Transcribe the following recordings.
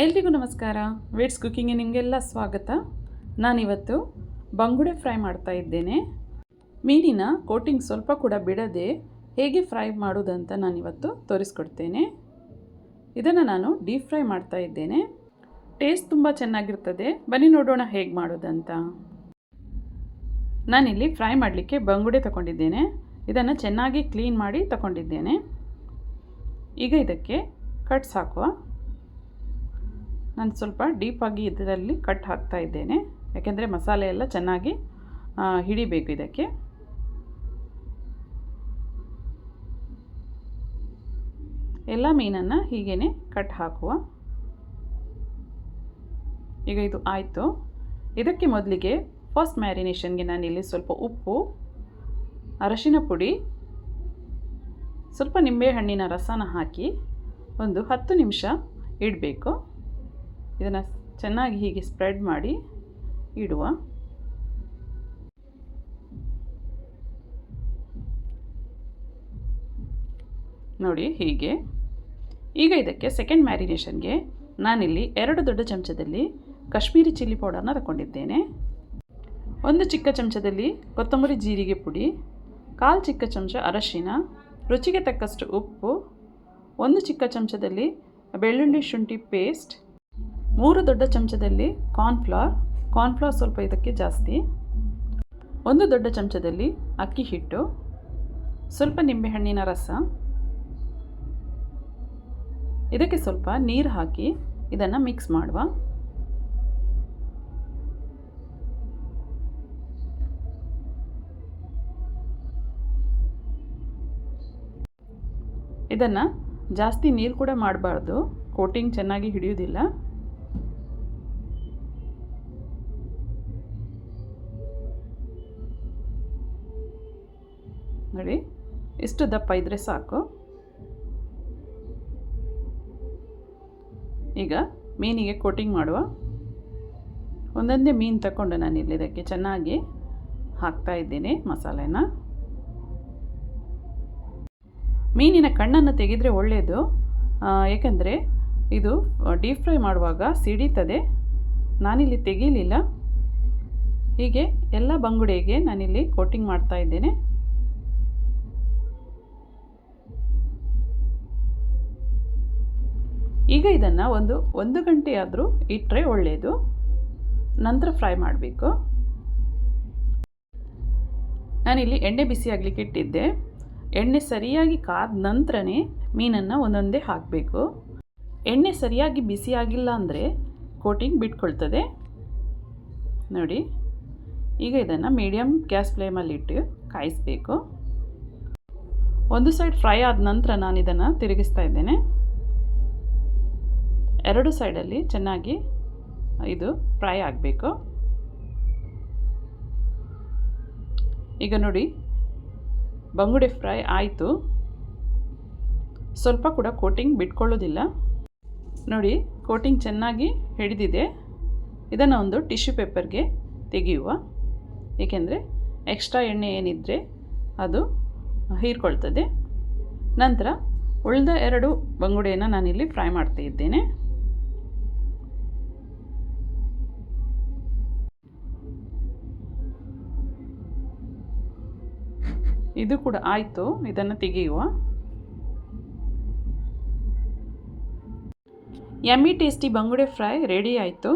ಎಲ್ರಿಗೂ ನಮಸ್ಕಾರ. ವೇಟ್ಸ್ ಕುಕ್ಕಿಂಗ್ಗೆ ನಿಮಗೆಲ್ಲ ಸ್ವಾಗತ. ನಾನಿವತ್ತು ಬಂಗುಡೆ ಫ್ರೈ ಮಾಡ್ತಾ ಇದ್ದೇನೆ. ಮೀನಿನ ಕೋಟಿಂಗ್ ಸ್ವಲ್ಪ ಕೂಡ ಬಿಡದೆ ಹೇಗೆ ಫ್ರೈ ಮಾಡೋದಂತ ನಾನಿವತ್ತು ತೋರಿಸ್ಕೊಡ್ತೇನೆ. ಇದನ್ನು ನಾನು ಡೀಪ್ ಫ್ರೈ ಮಾಡ್ತಾ ಇದ್ದೇನೆ. ಟೇಸ್ಟ್ ತುಂಬ ಚೆನ್ನಾಗಿರ್ತದೆ. ಬನ್ನಿ ನೋಡೋಣ ಹೇಗೆ ಮಾಡೋದಂತ. ನಾನಿಲ್ಲಿ ಫ್ರೈ ಮಾಡಲಿಕ್ಕೆ ಬಂಗುಡೆ ತಗೊಂಡಿದ್ದೇನೆ. ಇದನ್ನು ಚೆನ್ನಾಗಿ ಕ್ಲೀನ್ ಮಾಡಿ ತಗೊಂಡಿದ್ದೇನೆ. ಈಗ ಇದಕ್ಕೆ ಕಟ್ಸ್ ಹಾಕುವ ನಾನು ಸ್ವಲ್ಪ ಡೀಪಾಗಿ ಇದರಲ್ಲಿ ಕಟ್ ಹಾಕ್ತಾ ಇದ್ದೇನೆ. ಯಾಕೆಂದರೆ ಮಸಾಲೆ ಎಲ್ಲ ಚೆನ್ನಾಗಿ ಹಿಡಿಬೇಕು ಇದಕ್ಕೆ. ಎಲ್ಲ ಮೀನನ್ನು ಹೀಗೇ ಕಟ್ ಹಾಕುವ. ಈಗ ಇದು ಆಯಿತು. ಇದಕ್ಕೆ ಮೊದಲಿಗೆ ಫಸ್ಟ್ ಮ್ಯಾರಿನೇಷನ್ಗೆ ಇಲ್ಲಿ ಸ್ವಲ್ಪ ಉಪ್ಪು, ಅರಶಿನ ಪುಡಿ, ಸ್ವಲ್ಪ ನಿಂಬೆಹಣ್ಣಿನ ರಸನ ಹಾಕಿ ಒಂದು ಹತ್ತು ನಿಮಿಷ ಇಡಬೇಕು. ಇದನ್ನು ಚೆನ್ನಾಗಿ ಹೀಗೆ ಸ್ಪ್ರೆಡ್ ಮಾಡಿ ಇಡುವ. ನೋಡಿ ಹೀಗೆ. ಈಗ ಇದಕ್ಕೆ ಸೆಕೆಂಡ್ ಮ್ಯಾರಿನೇಷನ್ಗೆ ನಾನಿಲ್ಲಿ ಎರಡು ದೊಡ್ಡ ಚಮಚದಲ್ಲಿ ಕಾಶ್ಮೀರಿ ಚಿಲ್ಲಿ ಪೌಡರ್ನ ತಗೊಂಡಿದ್ದೇನೆ ಒಂದು ಚಿಕ್ಕ ಚಮಚದಲ್ಲಿ ಕೊತ್ತಂಬರಿ ಜೀರಿಗೆ ಪುಡಿ, ಕಾಲು ಚಿಕ್ಕ ಚಮಚ ಅರಶಿನ, ರುಚಿಗೆ ತಕ್ಕಷ್ಟು ಉಪ್ಪು, ಒಂದು ಚಿಕ್ಕ ಚಮಚದಲ್ಲಿ ಬೆಳ್ಳುಳ್ಳಿ ಶುಂಠಿ ಪೇಸ್ಟ್ ಮೂರು ದೊಡ್ಡ ಚಮಚದಲ್ಲಿ ಕಾರ್ನ್ಫ್ಲವರ್ ಕಾರ್ನ್ಫ್ಲವರ್ ಸ್ವಲ್ಪ ಇದಕ್ಕೆ ಜಾಸ್ತಿ. ಒಂದು ದೊಡ್ಡ ಚಮಚದಲ್ಲಿ ಅಕ್ಕಿ ಹಿಟ್ಟು, ಸ್ವಲ್ಪ ನಿಂಬೆಹಣ್ಣಿನ ರಸ. ಇದಕ್ಕೆ ಸ್ವಲ್ಪ ನೀರು ಹಾಕಿ ಇದನ್ನು ಮಿಕ್ಸ್ ಮಾಡುವ. ಇದನ್ನು ಜಾಸ್ತಿ ನೀರು ಕೂಡ ಮಾಡಬಾರ್ದು. ಕೋಟಿಂಗ್ ಚೆನ್ನಾಗಿ ಹಿಡಿಯೋದಿಲ್ಲ ನೋಡಿ. ಇಷ್ಟು ದಪ್ಪ ಇದ್ದರೆ ಸಾಕು. ಈಗ ಮೀನಿಗೆ ಕೋಟಿಂಗ್ ಮಾಡುವ. ಒಂದೊಂದೇ ಮೀನು ತಗೊಂಡು ಇಲ್ಲಿ ಇದಕ್ಕೆ ಚೆನ್ನಾಗಿ ಹಾಕ್ತಾ ಇದ್ದೀನಿ ಮಸಾಲೆನ. ಮೀನಿನ ಕಣ್ಣನ್ನು ತೆಗೆದರೆ ಒಳ್ಳೆಯದು ಏಕೆಂದರೆ ಇದು ಡೀಪ್ ಫ್ರೈ ಮಾಡುವಾಗ ಸಿಡೀತದೆ. ನಾನಿಲ್ಲಿ ತೆಗೀಲಿಲ್ಲ. ಹೀಗೆ ಎಲ್ಲ ಬಂಗುಡೆಗೆ ನಾನಿಲ್ಲಿ ಕೋಟಿಂಗ್ ಮಾಡ್ತಾ ಇದ್ದೇನೆ. ಈಗ ಇದನ್ನು ಒಂದು ಒಂದು ಗಂಟೆ ಆದರೂ ಇಟ್ಟರೆ ಒಳ್ಳೆಯದು ನಂತರ ಫ್ರೈ ಮಾಡಬೇಕು. ನಾನಿಲ್ಲಿ ಎಣ್ಣೆ ಬಿಸಿ ಆಗಲಿಕ್ಕೆ ಇಟ್ಟಿದ್ದೆ. ಎಣ್ಣೆ ಸರಿಯಾಗಿ ಕಾದ ನಂತರನೇ ಮೀನನ್ನು ಒಂದೊಂದೇ ಹಾಕಬೇಕು. ಎಣ್ಣೆ ಸರಿಯಾಗಿ ಬಿಸಿ ಆಗಿಲ್ಲ ಅಂದರೆ ಕೋಟಿಂಗ್ ಬಿಟ್ಕೊಳ್ತದೆ. ನೋಡಿ, ಈಗ ಇದನ್ನು ಮೀಡಿಯಮ್ ಗ್ಯಾಸ್ ಫ್ಲೇಮಲ್ಲಿಟ್ಟು ಕಾಯಿಸಬೇಕು. ಒಂದು ಸೈಡ್ ಫ್ರೈ ಆದ ನಂತರ ನಾನು ಇದನ್ನು ತಿರುಗಿಸ್ತಾ ಇದ್ದೇನೆ. ಎರಡು ಸೈಡಲ್ಲಿ ಚೆನ್ನಾಗಿ ಇದು ಫ್ರೈ ಆಗಬೇಕು. ಈಗ ನೋಡಿ, ಬಂಗುಡೆ ಫ್ರೈ ಆಯಿತು. ಸ್ವಲ್ಪ ಕೂಡ ಕೋಟಿಂಗ್ ಬಿಟ್ಕೊಳ್ಳೋದಿಲ್ಲ. ನೋಡಿ, ಕೋಟಿಂಗ್ ಚೆನ್ನಾಗಿ ಹಿಡಿದಿದೆ. ಇದನ್ನು ಒಂದು ಟಿಶ್ಯೂ ಪೇಪರ್ಗೆ ತೆಗೆಯುವ. ಏಕೆಂದರೆ ಎಕ್ಸ್ಟ್ರಾ ಎಣ್ಣೆ ಏನಿದ್ದರೆ ಅದು ಹೀರ್ಕೊಳ್ತದೆ. ನಂತರ ಉಳಿದ ಎರಡು ಬಂಗುಡೆಯನ್ನು ನಾನಿಲ್ಲಿ ಫ್ರೈ ಮಾಡ್ತಾ ಇದ್ದೇನೆ. ಇದು ಕೂಡ ಆಯಿತು, ಇದನ್ನು ತೆಗೆಯುವ. ಯಮ್ಮಿ ಟೇಸ್ಟಿ ಬಂಗುಡೆ ಫ್ರೈ ರೆಡಿ ಆಯಿತು.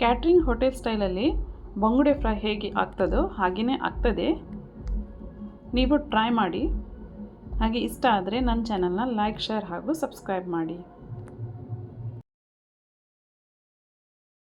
ಕ್ಯಾಟ್ರಿಂಗ್ ಹೋಟೆಲ್ ಸ್ಟೈಲಲ್ಲಿ ಬಂಗುಡೆ ಫ್ರೈ ಹೇಗೆ ಆಗ್ತದೋ ಹಾಗೆಯೇ ಆಗ್ತದೆ. ನೀವು ಟ್ರೈ ಮಾಡಿ. ಹಾಗೆ ಇಷ್ಟ ಆದರೆ ನನ್ನ ಚಾನಲ್ನ ಲೈಕ್ ಶೇರ್ ಹಾಗೂ ಸಬ್ಸ್ಕ್ರೈಬ್ ಮಾಡಿ.